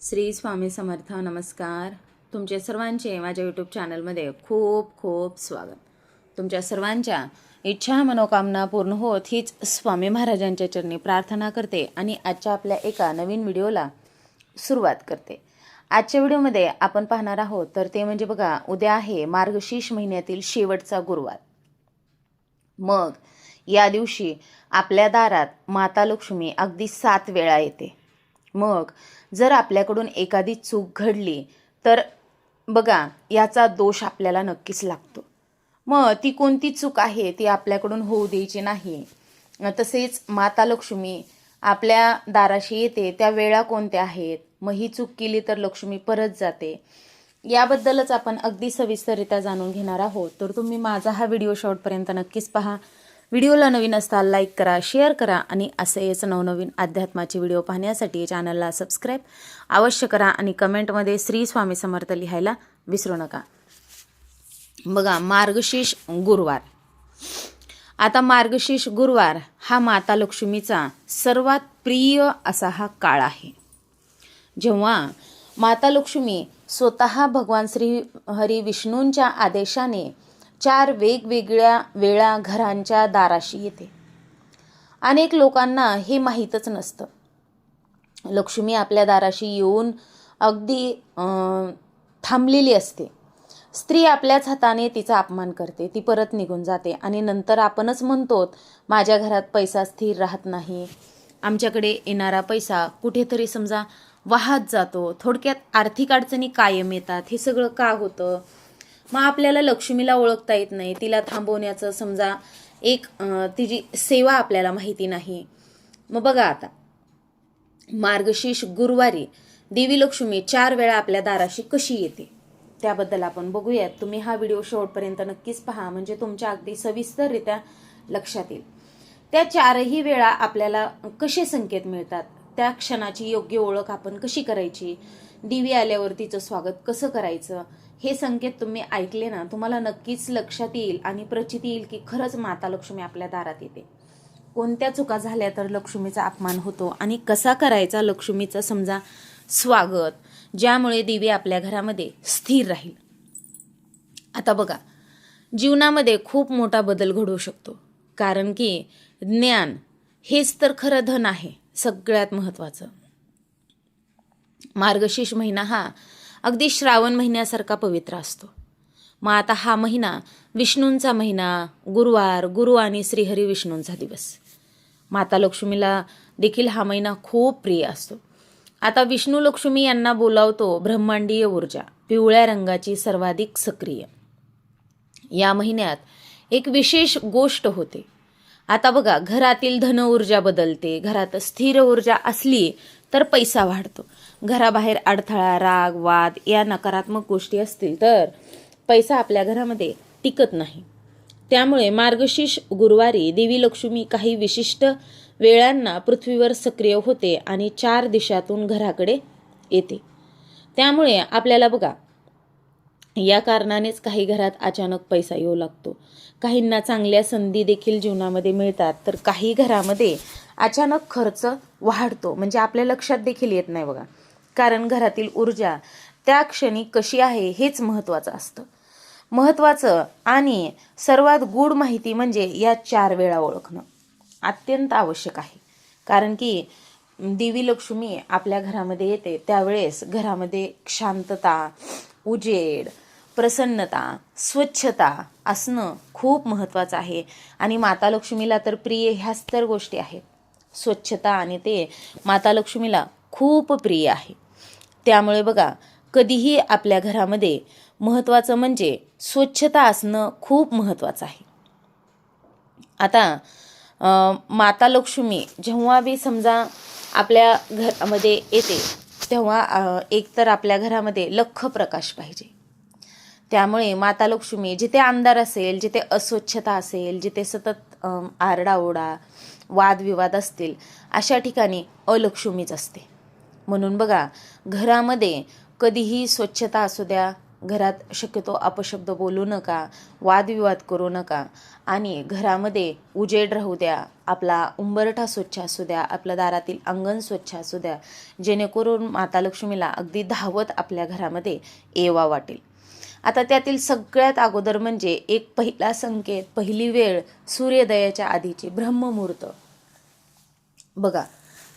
श्री स्वामी समर्थ नमस्कार. तुमचे सर्वांचे माझ्या यूट्यूब चॅनलमध्ये खूप खूप स्वागत. तुमच्या सर्वांच्या इच्छा मनोकामना पूर्ण होत हीच स्वामी महाराजांच्या चरणी प्रार्थना करते आणि आजच्या आपल्या एका नवीन व्हिडिओला सुरुवात करते. आजच्या व्हिडिओमध्ये आपण पाहणार आहोत तर ते म्हणजे बघा उद्या आहे मार्गशीर्ष महिन्यातील शेवटचा गुरुवार. मग या दिवशी आपल्या दारात माता लक्ष्मी अगदी सात वेळा येते. मग जर आपल्याकडून एखादी चूक घडली तर बघा याचा दोष आपल्याला नक्कीच लागतो. मग ती कोणती चूक आहे ती आपल्याकडून होऊ द्यायची नाही. तसेच माता लक्ष्मी आपल्या दाराशी येते त्या वेळा कोणत्या आहेत? मग ही चूक केली तर लक्ष्मी परत जाते. याबद्दलच आपण अगदी सविस्तररित्या जाणून घेणार आहोत. तर तुम्ही माझा हा व्हिडिओ शेवटपर्यंत नक्कीच पहा. व्हिडिओला नवीन असता लाईक करा शेअर करा आणि असेच नवनवीन अध्यात्माचे व्हिडिओ पाहण्यासाठी चॅनलला सबस्क्राईब अवश्य करा आणि कमेंटमध्ये श्री स्वामी समर्थ लिहायला विसरू नका. बघा मार्गशीर्ष गुरुवार. आता मार्गशीर्ष गुरुवार हा माता लक्ष्मीचा सर्वात प्रिय असा हा काळ आहे. जेव्हा माता लक्ष्मी स्वतः भगवान श्री हरी विष्णूंच्या आदेशाने चार वेगवेगळ्या वेळा घरांच्या दाराशी येते. अनेक लोकांना हे माहीतच नसतं. लक्ष्मी आपल्या दाराशी येऊन अगदी थांबलेली असते. स्त्री आपल्याच हाताने तिचा अपमान करते ती परत निघून जाते आणि नंतर आपणच म्हणतो माझ्या घरात पैसा स्थिर राहत नाही. आमच्याकडे येणारा पैसा कुठेतरी समजा वाहत जातो. थोडक्यात आर्थिक अडचणी कायम येतात. हे सगळं का होतं? मग आपल्याला लक्ष्मीला ओळखता येत नाही. तिला थांबवण्याचं समजा एक तिची सेवा आपल्याला माहिती नाही. मग बघा आता. मार्गशीर्ष गुरुवारी देवी लक्ष्मी चार वेळा आपल्या दाराशी कशी येते? त्याबद्दल आपण बघूयात. तुम्ही हा व्हिडिओ शेवटपर्यंत नक्कीच पहा. म्हणजे तुमच्या अगदी सविस्तररित्या लक्षात येईल. त्या चारही वेळा आपल्याला कसे संकेत मिळतात? त्या क्षणाची योग्य ओळख आपण कशी करायची? दिवी आल्यावर तिचं स्वागत कसं करायचं? हे संकेत तुम्ही ऐकले ना तुम्हाला नक्कीच लक्षात येईल आणि प्रचित येईल की खरंच माता लक्ष्मी आपल्या दारात येते. कोणत्या चुका झाल्या तर लक्ष्मीचा अपमान होतो आणि कसा करायचा लक्ष्मीचा समजा स्वागत ज्यामुळे देवी आपल्या घरामध्ये स्थिर राहील? आता बघा जीवनामध्ये खूप मोठा बदल घडवू शकतो. कारण की ज्ञान हेच तर खरं धन आहे सगळ्यात महत्त्वाचं. मार्गशीर्ष महिना हा अगदी श्रावण महिन्यासारखा पवित्र असतो. मग आता हा महिना विष्णूंचा महिना गुरुवार गुरु आणि श्रीहरी विष्णूंचा दिवस. माता लक्ष्मीला देखील हा महिना खूप प्रिय असतो. आता विष्णू लक्ष्मी यांना बोलावतो ब्रह्मांडीय ऊर्जा पिवळ्या रंगाची सर्वाधिक सक्रिय. या महिन्यात एक विशेष गोष्ट होते. आता बघा घरातील धन ऊर्जा बदलते घरात स्थिर ऊर्जा असली तर पैसा वाढतो. घराबाहेर अडथळा राग वाद या नकारात्मक गोष्टी असतील तर पैसा आपल्या घरामध्ये टिकत नाही. त्यामुळे मार्गशीर्ष गुरुवारी देवी लक्ष्मी काही विशिष्ट वेळांना पृथ्वीवर सक्रिय होते आणि चार दिशातून घराकडे येते. त्यामुळे आपल्याला बघा या कारणानेच काही घरात अचानक पैसा येऊ लागतो. काहींना चांगल्या संधी देखील जीवनामध्ये मिळतात तर काही घरामध्ये अचानक खर्च वाढतो. म्हणजे आपल्या लक्षात देखील येत नाही बघा. कारण घरातील ऊर्जा त्या क्षणी कशी आहे हेच महत्त्वाचं असतं. महत्त्वाचं आणि सर्वात गूढ माहिती म्हणजे या चार वेळा ओळखणं अत्यंत आवश्यक आहे. कारण की देवी लक्ष्मी आपल्या घरामध्ये येते. त्यावेळेस घरामध्ये शांतता उजेड प्रसन्नता स्वच्छता असणं खूप महत्त्वाचं आहे. आणि माता लक्ष्मीला तर प्रिय ह्याच तर गोष्टी आहेत. स्वच्छता आणि ते माता लक्ष्मीला खूप प्रिय आहे. त्यामुळे बघा कधीही आपल्या घरामध्ये महत्त्वाचं म्हणजे स्वच्छता असणं खूप महत्त्वाचं आहे. आता माता लक्ष्मी जेव्हा बी समजा आपल्या घरामध्ये येते तेव्हा एकतर आपल्या घरामध्ये लख प्रकाश पाहिजे. त्यामुळे माता लक्ष्मी जिथे अंधार असेल जिथे अस्वच्छता असेल जिथे सतत आरडाओरडा वादविवाद असतील अशा ठिकाणी अलक्ष्मीच असते. म्हणून बघा घरामध्ये कधीही स्वच्छता असू द्या घरात शक्यतो अपशब्द बोलू नका वादविवाद करू नका आणि घरामध्ये उजेड राहू द्या आपला उंबरठा स्वच्छ असू द्या आपल्या दारातील अंगण स्वच्छ असू द्या जेणेकरून माता लक्ष्मीला अगदी धावत आपल्या घरामध्ये येवा वाटेल. आता त्यातील सगळ्यात अगोदर म्हणजे एक पहिला संकेत पहिली वेळ सूर्योदयाच्या आधीची ब्रह्ममुहूर्त. बघा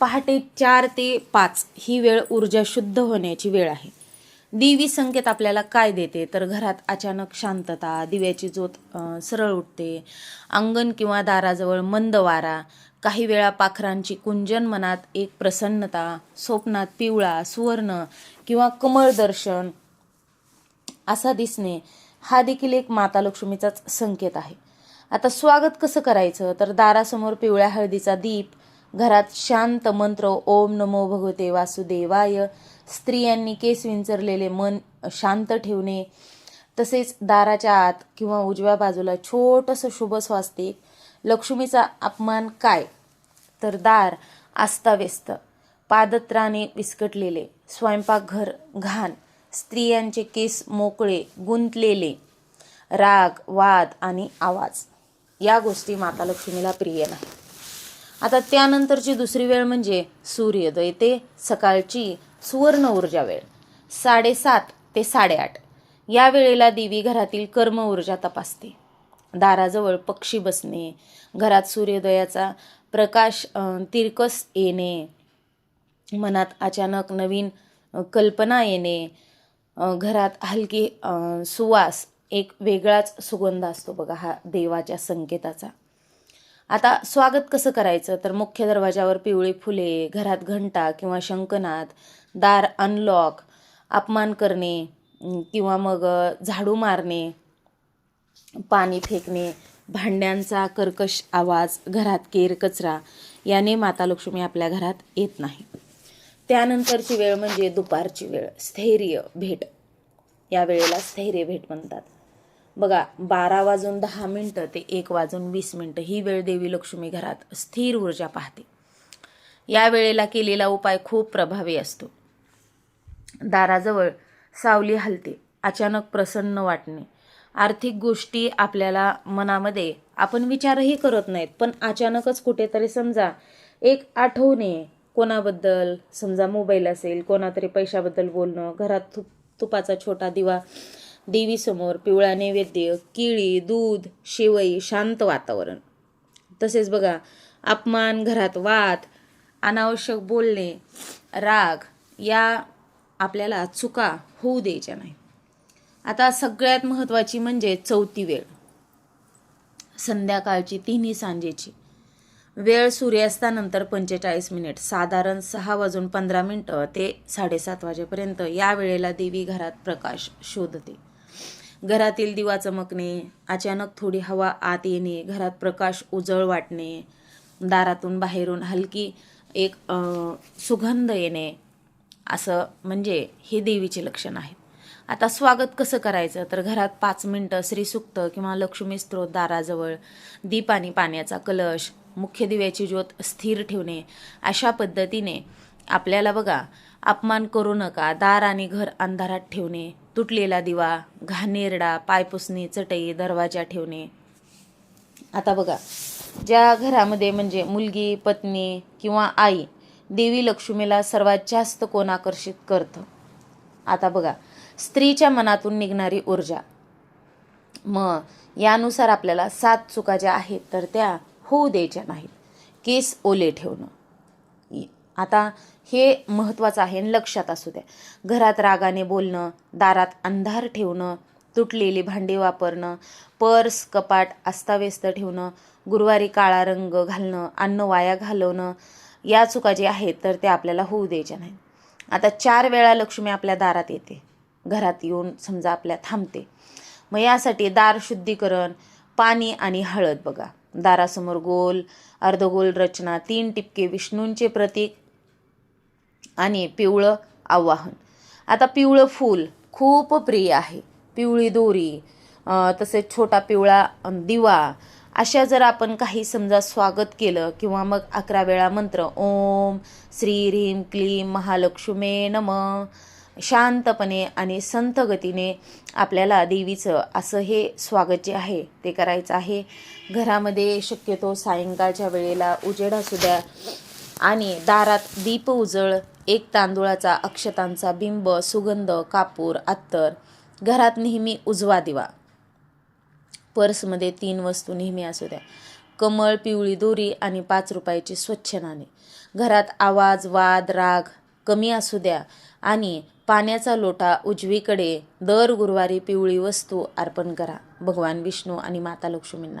पहाटे चार ते पाच ही वेळ ऊर्जा शुद्ध होण्याची वेळ आहे. देवी संकेत आपल्याला काय देते? तर घरात अचानक शांतता दिव्याची ज्योत सरळ उठते अंगण किंवा दाराजवळ मंद वारा काही वेळा पाखरांची कुंजन मनात एक प्रसन्नता स्वप्नात पिवळा सुवर्ण किंवा कमळ दर्शन असा दिसणे हा देखील एक माता लक्ष्मीचाच संकेत आहे. आता स्वागत कसं करायचं? तर दारासमोर पिवळ्या हळदीचा दीप घरात शांत मंत्र ओम नमो भगवते वासुदेवाय स्त्रियांनी केस विंचरलेले मन शांत ठेवणे तसेच दाराच्या आत किंवा उजव्या बाजूला छोटंसं शुभ स्वास्तिक लक्ष्मीचा अपमान काय? तर दार आस्ताव्यस्त पादत्राणे विस्कटलेले स्वयंपाकघर घाण स्त्रियांचे केस मोकळे गुंतलेले. राग वाद आणि आवाज. या गोष्टी माता लक्ष्मीला प्रिय नाही. आता त्यानंतरची दुसरी वेळ म्हणजे सूर्योदय. ते सकाळची सुवर्ण ऊर्जा वेळ. साडेसात ते साडेआठ. या वेळेला देवी घरातील कर्म ऊर्जा तपासते. दाराजवळ पक्षी बसणे घरात सूर्योदयाचा प्रकाश तिरकस येणे मनात अचानक नवीन कल्पना येणे घरात हलकी सुवास एक वेगळाच सुगंध असतो बघा हा देवाच्या संकेताचा. आता स्वागत कसं करायचं? तर मुख्य दरवाजावर पिवळी फुले घरात घंटा किंवा शंकनाद दार अनलॉक अपमान करणे किंवा मग झाडू मारणे पाणी फेकणे भांड्यांचा कर्कश आवाज घरात केर कचरा याने माता लक्ष्मी आपल्या घरात येत नाही. त्यानंतरची वेळ म्हणजे दुपारची वेळ. स्थैर्य भेट. या वेळेला स्थैर्य भेट म्हणतात. बघा बारा वाजून दहा मिनटं ते एक वाजून वीस मिनटं ही वेळ देवी लक्ष्मी घरात स्थिर ऊर्जा पाहते. या वेळेला केलेला उपाय खूप प्रभावी असतो. दाराजवळ सावली हलते अचानक प्रसन्न वाटणे. आर्थिक गोष्टी आपल्याला मनामध्ये आपण विचारही करत नाहीत पण अचानकच कुठेतरी समजा एक आठवणे कोणाबद्दल समजा मोबाईल असेल कोणातरी पैशाबद्दल बोलणं घरात तुप तुपाचा छोटा दिवा देवीसमोर पिवळा नैवेद्य केळी दूध शेवई शांत वातावरण. तसेच बघा अपमान घरात वाद अनावश्यक बोलणे राग या आपल्याला चुका होऊ द्यायच्या नाही. आता सगळ्यात महत्त्वाची म्हणजे चौथी वेळ. संध्याकाळची तिन्ही सांजेची. वेळ सूर्यास्तानंतर पंचेचाळीस मिनिट. साधारण सहा वाजून पंधरा मिनटं ते साडेसात वाजेपर्यंत या वेळेला देवी घरात प्रकाश शोधते. घरातील दिवा चमकणे अचानक थोडी हवा आत येणे घरात प्रकाश उजळ वाटणे दारातून बाहेरून हलकी एक सुगंध येणे असं म्हणजे हे देवीचे लक्षण आहे आता स्वागत कसं करायचं? तर घरात पाच मिनटं श्रीसुक्त किंवा लक्ष्मी स्त्रोत दाराजवळ दीप आणि पाण्याचा कलश मुख्य दिव्याची ज्योत स्थिर ठेवणे अशा पद्धतीने आपल्याला बघा अपमान करू नका दार आणि घर अंधारात ठेवणे तुटलेला दिवा घाणेरडा पायपुसणी चटई दरवाजा ठेवणे. आता बघा ज्या घरामध्ये म्हणजे मुलगी पत्नी किंवा आई देवी लक्ष्मीला सर्वात जास्त कोण आकर्षित करतं? आता बघा स्त्रीच्या मनातून निघणारी ऊर्जा. मग यानुसार आपल्याला सात चुका ज्या आहेत तर त्या होऊ द्यायच्या नाहीत. केस ओले ठेवणं. आता हे महत्त्वाचं आहे आणि लक्षात असू द्या. घरात रागाने बोलणं दारात अंधार ठेवणं तुटलेली भांडी वापरणं पर्स कपाट अस्ताव्यस्त ठेवणं गुरुवारी काळा रंग घालणं अन्न वाया घालवणं या चुका जे आहेत तर त्या आपल्याला होऊ द्यायच्या नाहीत. आता चार वेळा लक्ष्मी आपल्या दारात येते. घरात येऊन समजा आपल्या थांबते. मग यासाठी दार शुद्धीकरण पाणी आणि हळद बघा. दारासमोर गोल अर्धगोल रचना तीन टिपके विष्णूंचे प्रतीक आणि पिवळं आवाहन. आता पिवळं फूल खूप प्रिय आहे. पिवळी दोरी तसेच छोटा पिवळा दिवा अशा जर आपण काही समजा स्वागत केलं किंवा मग अकरा वेळा मंत्र ओम श्री ह्रीम क्लीम महालक्ष्मे नम शांतपणे आणि संत गतीने आपल्याला देवीचं असं हे स्वागत जे आहे ते करायचं आहे. घरामध्ये शक्यतो सायंकाळच्या वेळेला उजेड असू द्या आणि दारात दीप उजळ एक तांदुळाचा अक्षतांचा बिंब सुगंध कापूर अत्तर घरात नेहमी उजवा दिवा. पर्समध्ये तीन वस्तू नेहमी असू द्या. कमळ पिवळी दोरी आणि पाच रुपयाची स्वच्छ नाणे. घरात आवाज वाद राग कमी असू द्या आणि पाण्याचा लोटा उजवीकडे दर गुरुवारी पिवळी वस्तू अर्पण करा. भगवान विष्णू आणि माता लक्ष्मींना.